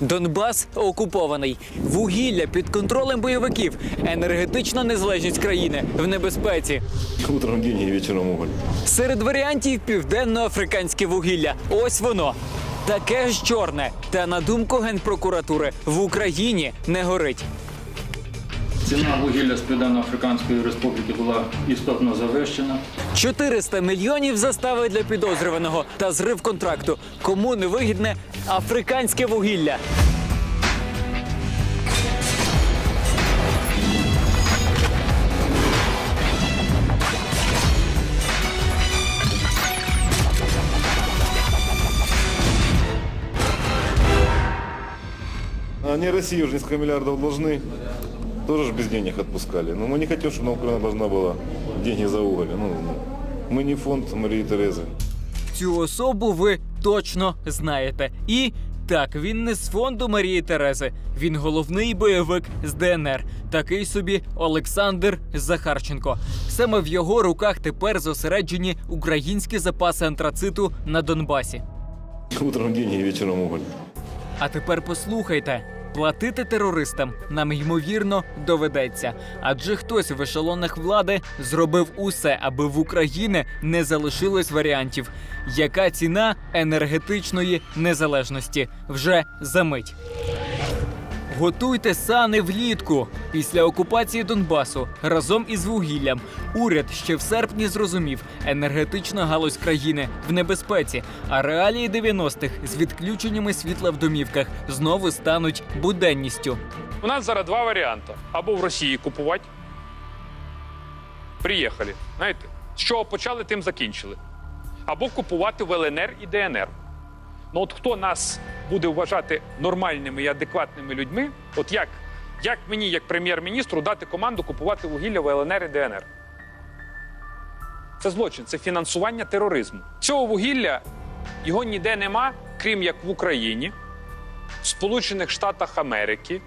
Донбас окупований. Вугілля під контролем бойовиків. Енергетична незалежність країни в небезпеці. Утром день і вечором уголь. Серед варіантів південно-африканське вугілля. Ось воно. Таке ж чорне. Та на думку генпрокуратури в Україні не горить. Ціна вугілля з Південно-Африканської Республіки була істотно завищена. 400 мільйонів застави для підозрюваного та зрив контракту. Кому не вигідне африканське вугілля. Они России уже несколько миллиардов должны Тоже ж без денег отпускали. Но мы не хотим, чтобы нам Украина должна была деньги за уголь. Ну, мы не фонд Марии Терезы. Цю особу ви точно знаєте. І так, він не з фонду Марії Терези. Він головний бойовик з ДНР. Такий собі Олександр Захарченко. Саме в його руках тепер зосереджені українські запаси антрациту на Донбасі. Утром деньги, вечером уголь. А тепер послухайте. Платити терористам нам ймовірно доведеться, адже хтось в ешелонах влади зробив усе, аби в Україні не залишилось варіантів. Яка ціна енергетичної незалежності вже за мить. Готуйте сани влітку. Після окупації Донбасу разом із вугіллям уряд ще в серпні зрозумів, енергетична галузь країни в небезпеці, а реалії 90-х з відключеннями світла в домівках знову стануть буденністю. У нас зараз два варіанти: або в Росії купувати. Приїхали. Знаєте, з чого почали, тим закінчили. Або купувати в ЛНР і ДНР. Ну от хто нас буде вважати нормальними і адекватними людьми, от як, як мені, як прем'єр-міністру, дати команду купувати вугілля в ЛНР і ДНР? Це злочин, це фінансування тероризму. Цього вугілля його ніде нема, крім як в Україні, в Сполучених Штатах Америки,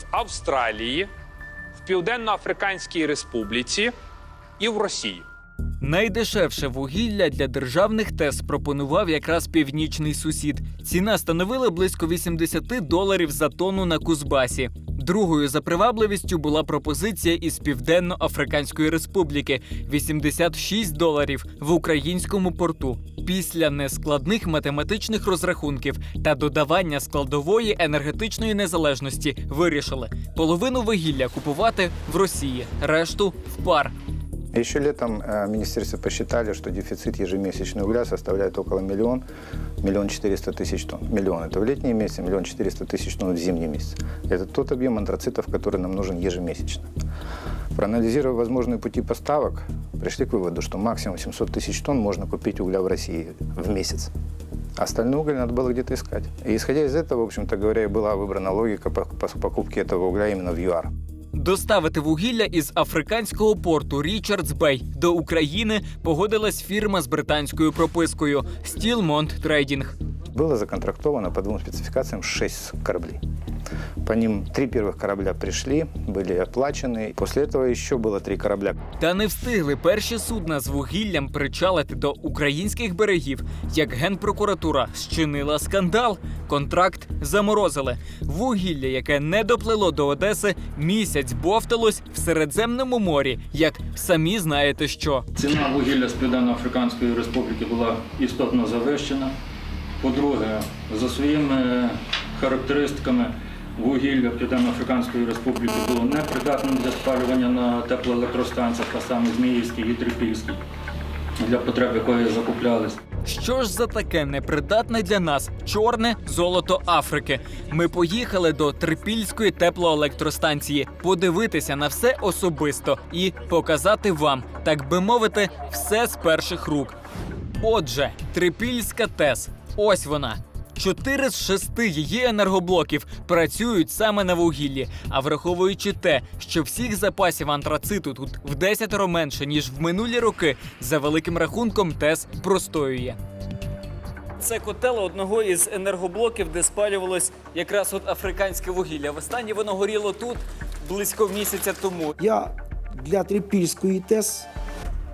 в Австралії, в Південно-Африканській Республіці і в Росії. Найдешевше вугілля для державних ТЕС пропонував якраз північний сусід. Ціна становила близько 80 доларів за тонну на Кузбасі. Другою за привабливістю була пропозиція із Південно-Африканської Республіки 86 доларів в українському порту. Після нескладних математичних розрахунків та додавання складової енергетичної незалежності вирішили половину вугілля купувати в Росії, решту в пар. Еще летом э, министерство посчитали, что дефицит ежемесячный угля составляет около миллион, миллион четыреста тысяч тонн. Миллион это в летние месяцы, миллион четыреста тысяч тонн в зимние месяцы. Это тот объем антрацитов, который нам нужен ежемесячно. Проанализировав возможные пути поставок, пришли к выводу, что максимум 700 тысяч тонн можно купить угля в России в месяц. Остальной уголь надо было где-то искать. И исходя из этого, в общем-то говоря, и была выбрана логика по- по- покупки этого угля именно в ЮАР. Доставити вугілля із африканського порту Річардс Бей до України погодилась фірма з британською пропискою Stillmont Trading. Было законтрактовано по двум спецификациям 6 кораблей. По ним три первых корабля пришли, были оплачены. После этого еще было три корабля. Та не встигли перші судна з вугіллям причалити до українських берегів, як генпрокуратура зчинила скандал. Контракт заморозили. Вугілля, яке не доплило до Одеси, місяць бовталось в Середземному морі, як самі знаєте що. Ціна вугілля з Південно-Африканської Республіки була істотно завищена. По-друге, за своїми характеристиками вугілля Південно-Африканської Республіки було непридатним для спалювання на теплоелектростанціях, а саме Зміївській і Трипільській, для потреб якої закуплялись. Що ж за таке непридатне для нас чорне золото Африки? Ми поїхали до Трипільської теплоелектростанції подивитися на все особисто і показати вам, так би мовити, все з перших рук. Отже, Трипільська ТЕС. Ось вона. Чотири з шести її енергоблоків працюють саме на вугіллі. А враховуючи те, що всіх запасів антрациту тут в десятеро менше ніж в минулі роки, за великим рахунком ТЕС простоює. Це котел одного із енергоблоків, де спалювалось якраз от африканське вугілля. Востаннє воно горіло тут близько місяця тому. Я для Трипільської ТЕС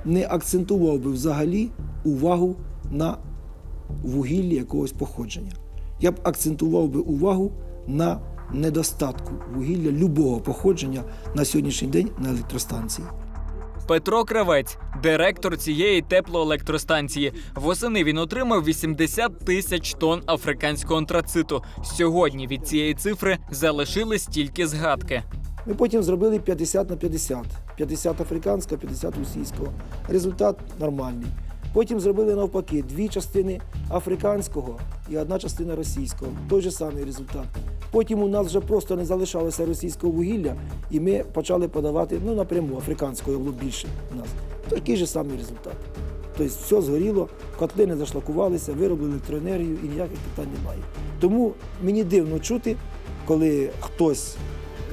не акцентував би взагалі увагу на вугіллі якогось походження. я б акцентував би увагу на недостатку вугілля любого походження на сьогоднішній день на електростанції. Петро Кравець, директор цієї теплоелектростанції. Восени він отримав 80 тисяч тонн африканського антрациту. Сьогодні від цієї цифри залишились тільки згадки. Ми потім зробили 50 на 50. 50 африканського, 50 російського. Результат нормальний. Потім зробили навпаки дві частини африканського і одна частина російського. Той же самий результат. Потім у нас вже просто не залишалося російського вугілля, і ми почали подавати ну, напряму африканського було більше у нас. Такий же самий результат. Тобто все згоріло, котли не зашлакувалися, виробили електроенергію і ніяких питань немає. Тому мені дивно чути, коли хтось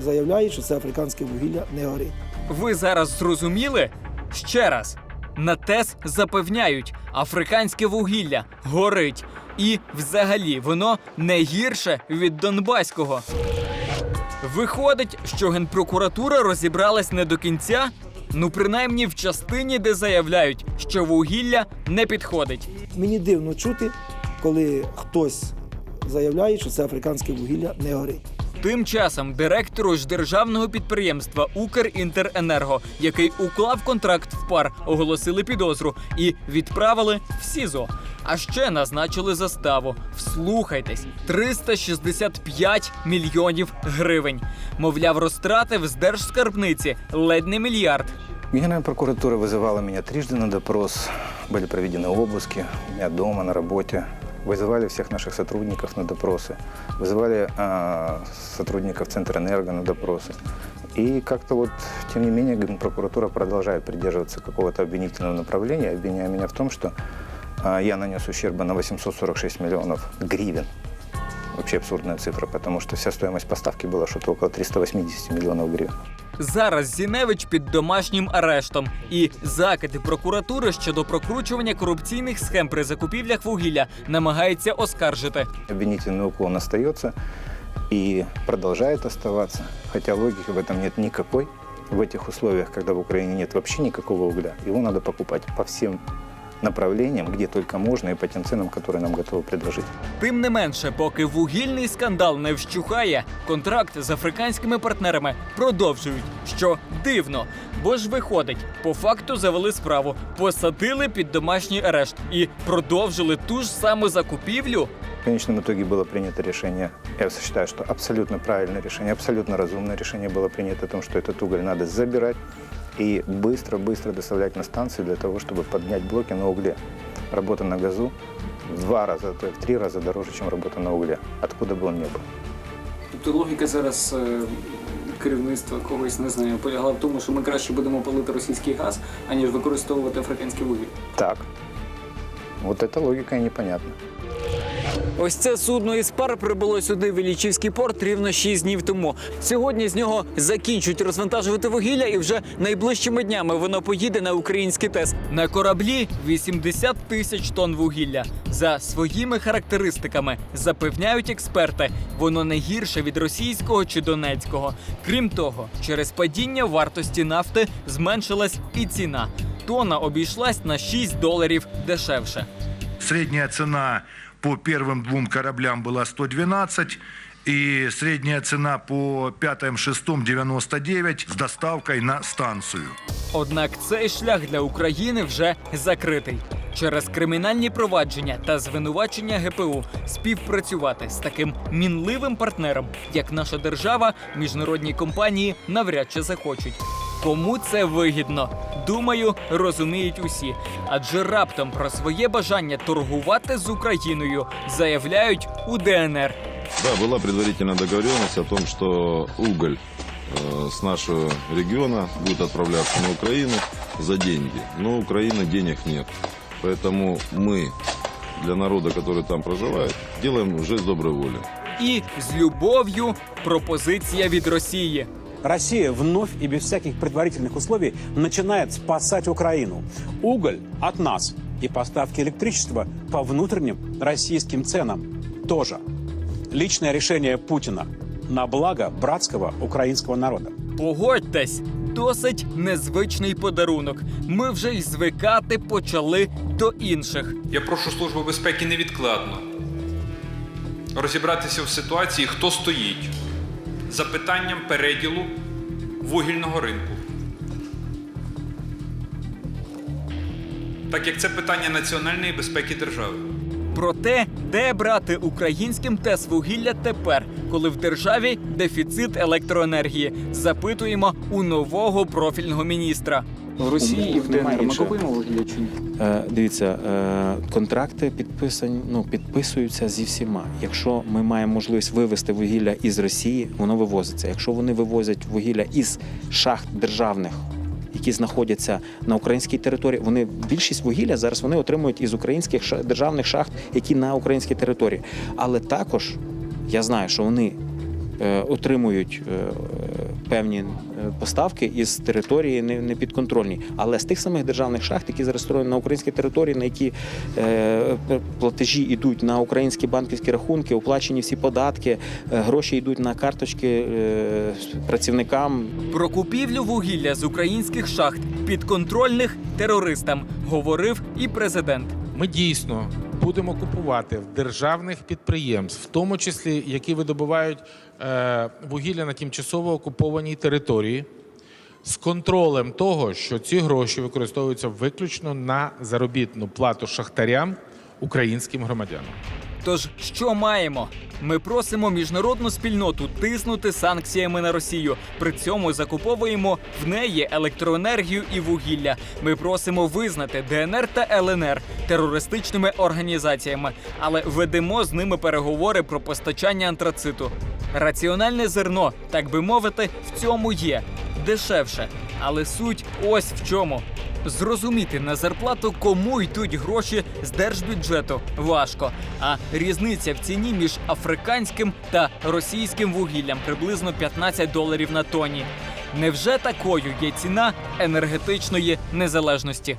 заявляє, що це африканське вугілля не горить. Ви зараз зрозуміли? Ще раз. На ТЕС запевняють, африканське вугілля горить. І взагалі воно не гірше від Донбаського. Виходить, що генпрокуратура розібралась не до кінця. Ну, принаймні в частині, де заявляють, що вугілля не підходить. Мені дивно чути, коли хтось заявляє, що це африканське вугілля не горить. Тим часом директору ж державного підприємства Укрінтеренерго, який уклав контракт в пар, оголосили підозру і відправили в СІЗО. А ще назначили заставу. Вслухайтесь, 365 мільйонів гривень. Мовляв, розтратив з держскарбниці ледь не мільярд. Генеральная прокуратура вызывала меня трижды на допрос. Были проведены обыски у меня дома, на работе. Вызывали всех наших сотрудников на допросы. Вызывали а, сотрудников Центра Энерго на допросы. И как-то вот, тем не менее, прокуратура продолжает придерживаться какого-то обвинительного направления, обвиняя меня в том, что а, я нанес ущерба на 846 миллионов гривен. Вообще абсурдная цифра, потому что вся стоимость поставки была что-то около 380 миллионов гривен. Зараз Зіневич під домашнім арештом і закиди прокуратури щодо прокручування корупційних схем при закупівлях вугілля намагається оскаржити. Обвинительный уклон остается и продолжает оставаться, хотя логики в этом нет никакой. В этих условиях, когда в Украине нет вообще никакого угля, его надо покупать по всем направлениям, где только можно и по тем ценам, которые нам готовы предложить. Тим не менше, поки вугільний скандал не вщухає, контракт з африканськими партнерами продовжують. Що дивно, бо ж виходить, по факту завели справу, посадили під домашній арешт і продовжили ту ж саму закупівлю. В конечном итоге было принято решение, я считаю, что абсолютно правильное решение, абсолютно разумное решение было принято о том, что этот уголь надо забирать и быстро-быстро доставлять на станцию для того, чтобы поднять блоки на угле. Работа на газу в два раза, а то и в три раза дороже, чем работа на угле, откуда бы он ни был. Тобто логіка зараз е, керівництва когось не знаю, полягла в тому, що ми краще будемо палити російський газ, аніж використовувати африканське вугілля. Так. Вот эта логика и непонятна. Ось це судно із пар прибуло сюди в Іллічівський порт рівно 6 днів тому. Сьогодні з нього закінчують розвантажувати вугілля, і вже найближчими днями воно поїде на український ТЕС. На кораблі 80 тисяч тонн вугілля. За своїми характеристиками запевняють експерти, воно не гірше від російського чи донецького. Крім того, через падіння вартості нафти зменшилась і ціна. Тона обійшлась на 6 доларів дешевше. Средняя цена по первым двум кораблям была 112, и средняя цена по пятым, шестым 99 с доставкой на станцию. Однак цей шлях для України вже закритий. Через кримінальні провадження та звинувачення ГПУ співпрацювати з таким мінливим партнером, як наша держава, міжнародні компанії навряд чи захочуть. Кому це вигідно? Думаю, розуміють усі. Адже раптом про своє бажання торгувати з Україною заявляють у ДНР. Да, была предварительная договоренность о том, что уголь э, с нашего региона будет отправляться на Украину за деньги. Но у Украины денег нет. Поэтому мы для народа, который там проживает, делаем жест доброй воли. І з любов'ю пропозиція від Росії. Россия вновь и без всяких предварительных условий начинает спасать Украину. Уголь от нас и поставки электричества по внутренним российским ценам тоже. Личное решение Путина на благо братского украинского народа. Погодьтесь, досить незвичний подарунок. Ми вже й звикати почали до інших. Я прошу Службу безпеки невідкладно розібратися в ситуації, хто стоїть за питанням переділу вугільного ринку. Так як це питання національної безпеки держави. Про те, де брати українським ТЕС вугілля тепер, коли в державі дефіцит електроенергії, запитуємо у нового профільного міністра. В Росії і в немає ДНР ми купуємо вугілля чи ні? Е, Дивіться, е, контракти підписані, ну, підписуються зі всіма. Якщо ми маємо можливість вивезти вугілля із Росії, воно вивозиться. Якщо вони вивозять вугілля із шахт державних, які знаходяться на українській території, вони більшість вугілля зараз вони отримують із українських державних шахт, які на українській території. Але також я знаю, що вони е, отримують е, певні е, поставки із території не, підконтрольні, але з тих самих державних шахт, які зареєстровані на українській території, на які е, платежі йдуть на українські банківські рахунки, оплачені всі податки, е, гроші йдуть на карточки е, працівникам Про купівлю вугілля з українських шахт підконтрольних терористам говорив і президент. Ми дійсно будемо купувати в державних підприємств, в тому числі які видобувають е, вугілля на тимчасово окупованій території, з контролем того, що ці гроші використовуються виключно на заробітну плату шахтарям українським громадянам. Тож що маємо? Ми просимо міжнародну спільноту тиснути санкціями на Росію. При цьому закуповуємо в неї електроенергію і вугілля. Ми просимо визнати ДНР та ЛНР терористичними організаціями, але ведемо з ними переговори про постачання антрациту. Раціональне зерно, так би мовити, в цьому є дешевше. Але суть ось в чому. Зрозуміти на зарплату, кому йдуть гроші з держбюджету, важко. А різниця в ціні між африканським та російським вугіллям приблизно 15 доларів на тоні. Невже такою є ціна енергетичної незалежності?